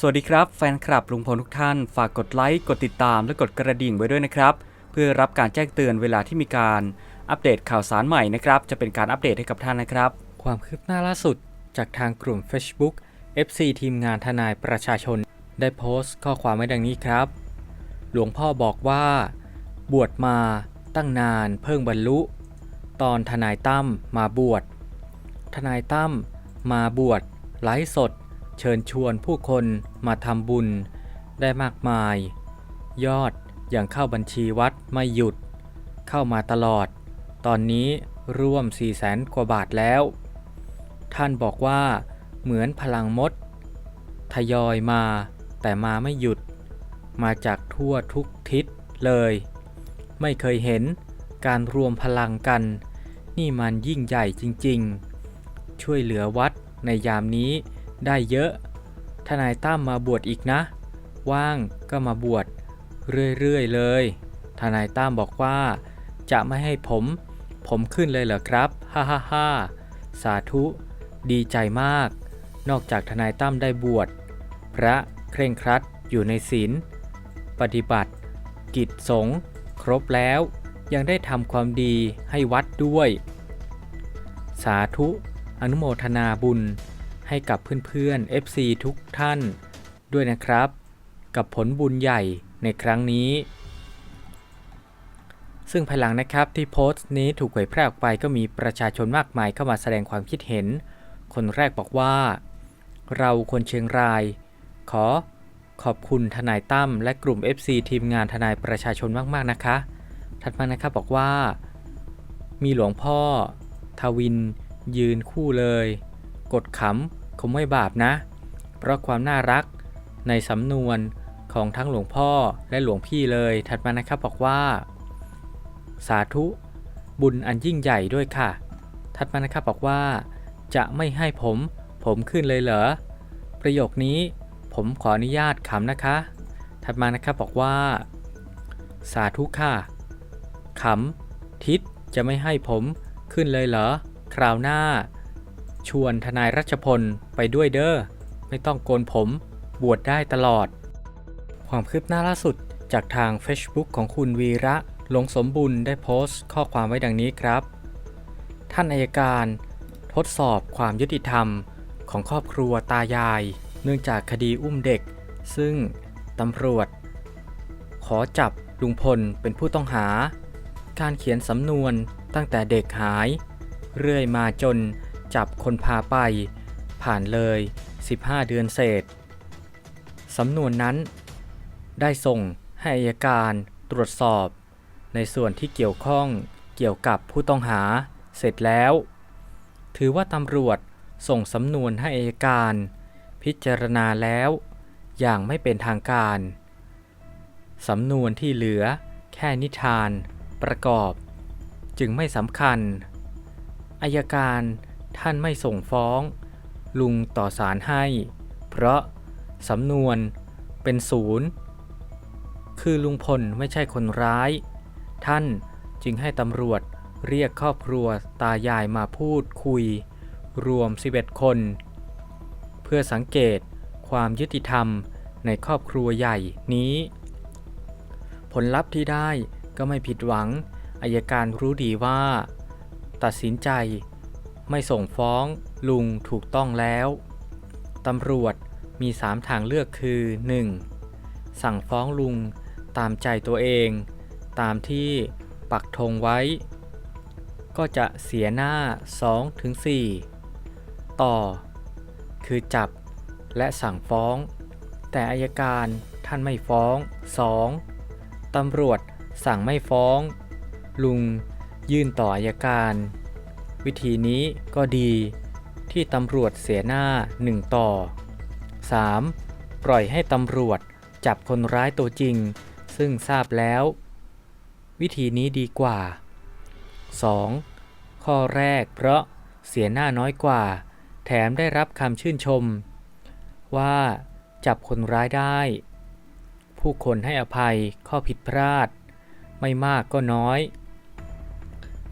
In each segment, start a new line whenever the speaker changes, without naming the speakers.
สวัสดีครับแฟนคลับลุงพลทุกท่าน ฝากกดไลค์ กดติดตามและกดกระดิ่งไว้ด้วยนะครับ เพื่อรับการแจ้งเตือนเวลาที่มีการอัปเดตข่าวสารใหม่นะครับ จะเป็นการอัปเดตให้กับท่านนะครับ ความคืบหน้าล่าสุด จากทางกลุ่ม Facebook FC ทีมงานทนายประชาชน ได้โพสต์ข้อความไว้ดังนี้ครับ หลวงพ่อบอกว่า บวชมาตั้งนานเพิ่งบรรลุ ตอนทนายตั้มมาบวชทนายตั้มมาบวชไลฟ์สด เชิญชวนผู้คนมาทำบุญได้มากมาย ยอดอย่างเข้าบัญชีวัดไม่หยุด เข้ามาตลอด ตอนนี้ร่วม 4 0 0แสนกว่าบาทแล้ว ท่านบอกว่า เหมือนพลังมด ทยอยมาแต่มาไม่หยุด มาจากทั่วทุกทิศเลย ไม่เคยเห็นการรวมพลังกัน นี่มันยิ่งใหญ่จริงๆ ช่วยเหลือวัดในยามนี้ ได้เยอะทนายตั้มมาบวชอีกนะ ว่างก็มาบวชเรื่อยๆเลย ทนายตั้มบอกว่า จะไม่ให้ผม ผมขึ้นเลยเหรอครับฮ่าฮ่าฮ่าสาธุ ดีใจมาก นอกจากทนายตั้มได้บวชพระเคร่งครัดอยู่ในศีลปฏิบัติ กิจสงฆ์ครบแล้วยังได้ทำความดีให้วัดด้วย สาธุ อนุโมทนาบุญ ให้กับเพื่อนๆ FC ทุกท่านด้วยนะครับ กับผลบุญใหญ่ในครั้งนี้ ซึ่งภายหลังนะครับที่โพสต์นี้ถูกเผยแพร่ออกไปก็มีประชาชนมากมายเข้ามาแสดงความคิดเห็น คนแรกบอกว่า เราคนเชียงราย ขอขอบคุณทนายตั้มและกลุ่ม FC ทีมงานทนายประชาชนมากๆนะคะ ถัดมานะครับบอกว่า มีหลวงพ่อ ทวิน ยืนคู่เลย กดขำคงไม่บาปนะ เพราะความน่ารักในสำนวนของทั้งหลวงพ่อและหลวงพี่เลยถัดมานะครับบอกว่า สาธุ บุญอันยิ่งใหญ่ด้วยค่ะ ถัดมานะครับบอกว่า จะไม่ให้ผมผมขึ้นเลยเหรอ ประโยคนี้ผมขออนุญาตขำนะคะ ถัดมานะครับบอกว่า สาธุค่ะขำทิศจะไม่ให้ผมขึ้นเลยเหรอ คราวหน้า ชวนทนายรัชพลไปด้วยเด้อ ไม่ต้องโกนผมบวชได้ตลอด ความคืบหน้าล่าสุดจากทาง Facebook ของคุณวีระหลงสมบุญได้โพสต์ข้อความไว้ดังนี้ครับ ท่านอายการ ทดสอบความยุติธรรมของครอบครัวตายาย เนื่องจากคดีอุ้มเด็ก ซึ่งตำรวจ ขอจับลุงพลเป็นผู้ต้องหา การเขียนสำนวนตั้งแต่เด็กหาย เรื่อยมาจน จับคนพาไป ผ่านเลย 15 เดือนเศษ สำนวนนั้น ได้ส่งให้อัยการตรวจสอบ ในส่วนที่เกี่ยวข้องเกี่ยวกับผู้ต้องหาเสร็จแล้ว ถือว่าตำรวจส่งสำนวนให้อัยการ พิจารณาแล้ว อย่างไม่เป็นทางการ สำนวนที่เหลือแค่นิทานประกอบ จึงไม่สำคัญอายการ ท่านไม่ส่งฟ้อง ลุงต่อศาลให้ เพราะสำนวนเป็นศูนย์คือลุงพลไม่ใช่คนร้าย ท่านจึงให้ตำรวจเรียกครอบครัวตายายมาพูดคุย รวม 11 คน เพื่อสังเกตความยุติธรรมในครอบครัวใหญ่นี้ ผลลัพธ์ที่ได้ก็ไม่ผิดหวังอายการรู้ดีว่า ตัดสินใจ ไม่ส่งฟ้องลุงถูกต้องแล้ว ตำรวจมี 3 ทางเลือกคือ 1. สั่งฟ้องลุงตามใจตัวเอง ตามที่ปักธงไว้ ก็จะเสียหน้า 2-4 ต่อ คือจับและสั่งฟ้อง แต่อายการท่านไม่ฟ้อง 2. ตำรวจสั่งไม่ฟ้อง ลุงยื่นต่ออายการ วิธีนี้ก็ดีที่ตำรวจเสียหน้า1ต่อ 3. ปล่อยให้ตำรวจจับคนร้ายตัวจริง ซึ่งทราบแล้ว วิธีนี้ดีกว่า 2. ข้อแรกเพราะเสียหน้าน้อยกว่า แถมได้รับคำชื่นชม ว่าจับคนร้ายได้ ผู้คนให้อภัยข้อผิดพลาด ไม่มากก็น้อย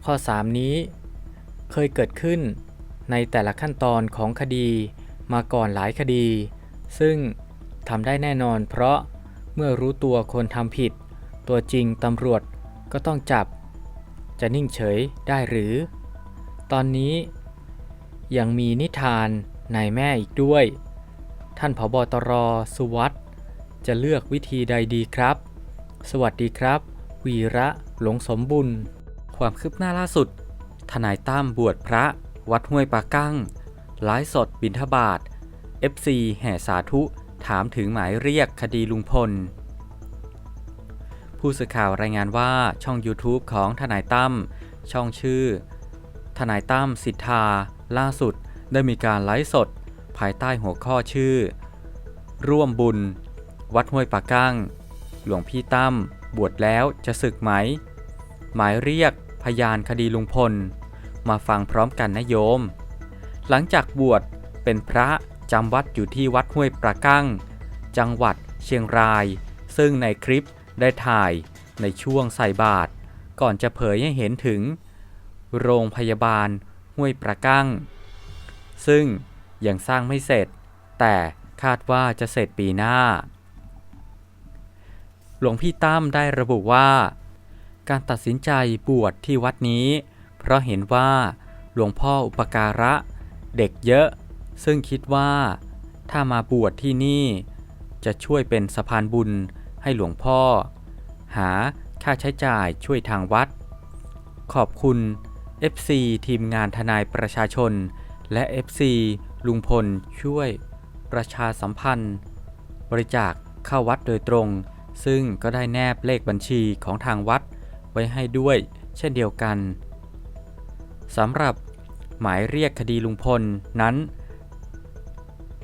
ข้อ 3 นี้ เคยเกิดขึ้นในแต่ละขั้นตอนของคดีมาก่อนหลายคดี ซึ่งทำได้แน่นอนเพราะเมื่อรู้ตัวคนทำผิด ตัวจริงตำรวจก็ต้องจับ จะนิ่งเฉยได้หรือ ตอนนี้ยังมีนิทานนายแม่อีกด้วย ท่านผบตรสุวัสด์จะเลือกวิธีใดดีครับ สวัสดีครับ วีระหลงสมบุญ ความคืบหน้าล่าสุด ทนายตั้มบวชพระ วัดห้วยปากั้งไลฟ์สดบิณฑบาต FC แห่สาธุ ถามถึงหมายเรียกคดีลุงพล ผู้สื่อข่าวรายงานว่าช่อง YouTube ของทนายตั้มช่องชื่อ ทนายตั้มสิทธา ล่าสุดได้มีการไลฟ์สด ภายใต้หัวข้อชื่อ ร่วมบุญ วัดห้วยปากั้ง หลวงพี่ตั้มบวชแล้วจะศึกไหม หมายเรียก พยานคดีลุงพล มาฟังพร้อมกันนะโยม หลังจากบวชเป็นพระจำวัดอยู่ที่วัดห้วยปรากั้ง จังหวัดเชียงราย ซึ่งในคลิปได้ถ่ายในช่วงใส่บาตรก่อนจะเผยให้เห็นถึง โรงพยาบาลห้วยปรากั้ง ซึ่งยังสร้างไม่เสร็จ แต่คาดว่าจะเสร็จปีหน้า หลวงพี่ตั้มได้ระบุว่า การตัดสินใจบวชที่วัดนี้ เพราะเห็นว่าหลวงพ่ออุปการะ เด็กเยอะ ซึ่งคิดว่า ถ้ามาบวชที่นี่ จะช่วยเป็นสะพานบุญให้หลวงพ่อ หาค่าใช้จ่ายช่วยทางวัด ขอบคุณ FC ทีมงานทนายประชาชน และ FC ลุงพลช่วยประชาสัมพันธ์ บริจาคเข้าวัดโดยตรง ซึ่งก็ได้แนบเลขบัญชีของทางวัด ไว้ให้ด้วย เช่นเดียวกันสำหรับหมายเรียกคดีลุงพลนั้น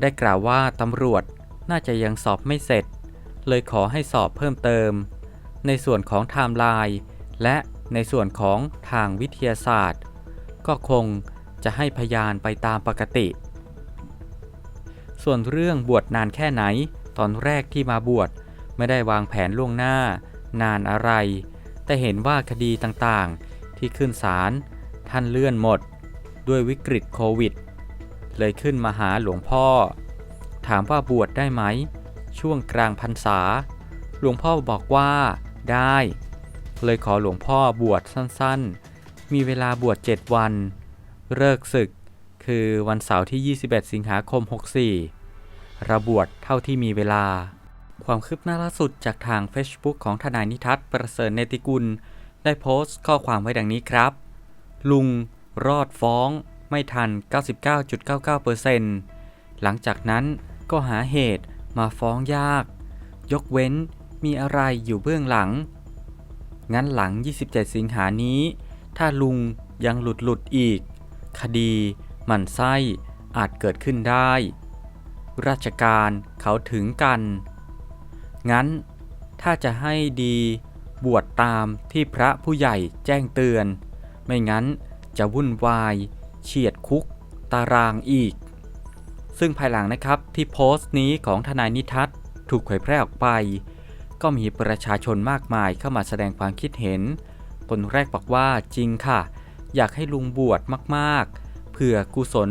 ได้กล่าวว่าตำรวจน่าจะยังสอบไม่เสร็จ เลยขอให้สอบเพิ่มเติม ในส่วนของไทม์ไลน์และในส่วนของทางวิทยาศาสตร์ ก็คงจะให้พยานไปตามปกติ ส่วนเรื่องบวชนานแค่ไหน ตอนแรกที่มาบวชไม่ได้วางแผนล่วงหน้านานอะไร แต่เห็นว่าคดีต่างๆ ที่ขึ้นศาลท่านเลื่อนหมด ด้วยวิกฤตโควิด เลยขึ้นมาหาหลวงพ่อ ถามว่าบวชได้ไหม ช่วงกลางพรรษา หลวงพ่อบอกว่าได้ เลยขอหลวงพ่อบวชสั้นๆ มีเวลาบวช7วันเลิกศึกคือวันเสาร์ที่ 21 สิงหาคม 64 ระบวชเท่าที่มีเวลา ความคืบหน้าล่าสุดจากทาง Facebook ของทนายนิทัศน์ประเสริฐเนติกุล ได้โพสต์ข้อความไว้ดังนี้ครับ ลุง รอดฟ้อง ไม่ทัน 99.99%หลังจากนั้นก็หาเหตุมาฟ้องยาก ยกเว้นมีอะไรอยู่เบื้องหลัง งั้นหลัง 27 สิงหานี้ ถ้าลุงยังหลุดหลุดอีก คดีหมันไส้อาจเกิดขึ้นได้ ราชการเขาถึงกัน งั้นถ้าจะให้ดีบวชตามที่พระผู้ใหญ่แจ้งเตือน ไม่งั้นจะวุ่นวายเฉียดคุกตารางอีก ซึ่งภายหลังนะครับที่โพสต์นี้ของทนายนิทัศน์ถูกเผยแพร่ออกไป ก็มีประชาชนมากมายเข้ามาแสดงความคิดเห็น คนแรกบอกว่าจริงค่ะ อยากให้ลุงบวชมากๆเพื่อกุศล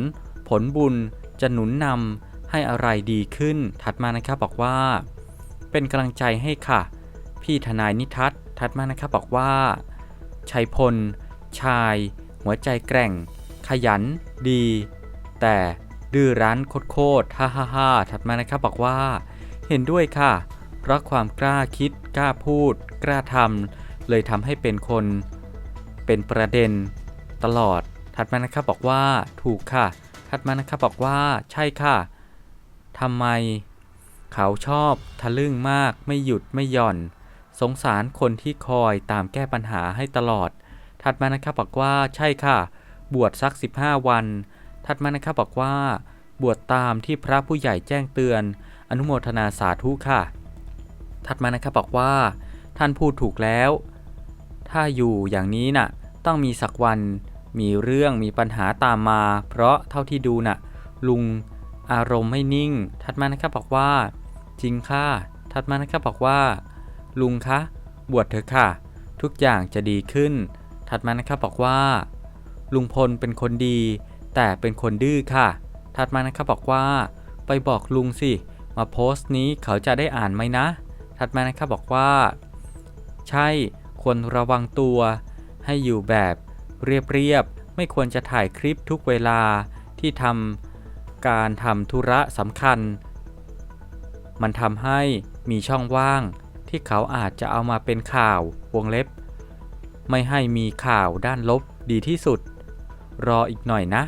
ผลบุญจะหนุนนำให้อะไรดีขึ้น ถัดมานะครับบอกว่า เป็นกำลังใจให้ค่ะ พี่ทนายนิทัศน์ถัดมานะครับบอกว่า ชัยพล ชาย หัวใจแกร่ง ขยัน ดี แต่ดื้อรั้นโคตรฮ่าฮ่าฮ่าถัดมานะครับบอกว่า เห็นด้วยค่ะ เพราะความกล้าคิด กล้าพูด กล้าทำเลยทำให้เป็นคน เป็นประเด็น ตลอดถัดมานะครับบอกว่า ถูกค่ะถัดมานะครับบอกว่า ใช่ค่ะทำไม เขาชอบทะลึ่งมากไม่หยุดไม่หย่อน สงสารคนที่คอยตามแก้ปัญหาให้ตลอด ถัดมานะครับบอกว่าใช่ค่ะ บวชสัก 15 วัน ถัดมานะครับบอกว่า บวชตามที่พระผู้ใหญ่แจ้งเตือน อนุโมทนาสาธุค่ะ ถัดมานะครับบอกว่า ท่านพูดถูกแล้ว ถ้าอยู่อย่างนี้น่ะ ต้องมีสักวัน มีเรื่องมีปัญหาตามมา เพราะเท่าที่ดูน่ะ ลุงอารมณ์ไม่นิ่ง ถัดมานะครับบอกว่า จริงค่ะถัดมานะครับบอกว่า ลุงคะ บวชเถอะค่ะ ทุกอย่างจะดีขึ้นถัดมานะครับบอกว่า ลุงพลเป็นคนดี แต่เป็นคนดื้อค่ะถัดมานะครับบอกว่า ไปบอกลุงสิ มาโพสต์นี้เขาจะได้อ่านไหมนะถัดมานะครับบอกว่า ใช่ ควรระวังตัว ให้อยู่แบบเรียบๆ ไม่ควรจะถ่ายคลิปทุกเวลาที่ทำการทำธุระสำคัญ มันทำให้มีช่องว่างที่เขาอาจจะเอามาเป็นข่าววงเล็บ ไม่ให้มีข่าวด้านลบดีที่สุด รออีกหน่อยนะ